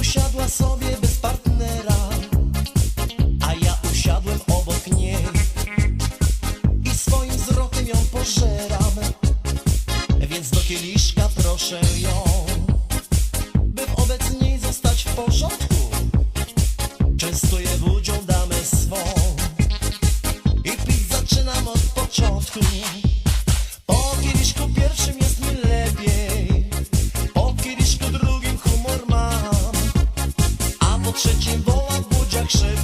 Usiadła sobie bez partnera A ja usiadłem obok niej. I swoim wzrokiem ją pożeram Więc do kieliszka proszę ją By wobec niej zostać w porządku. action.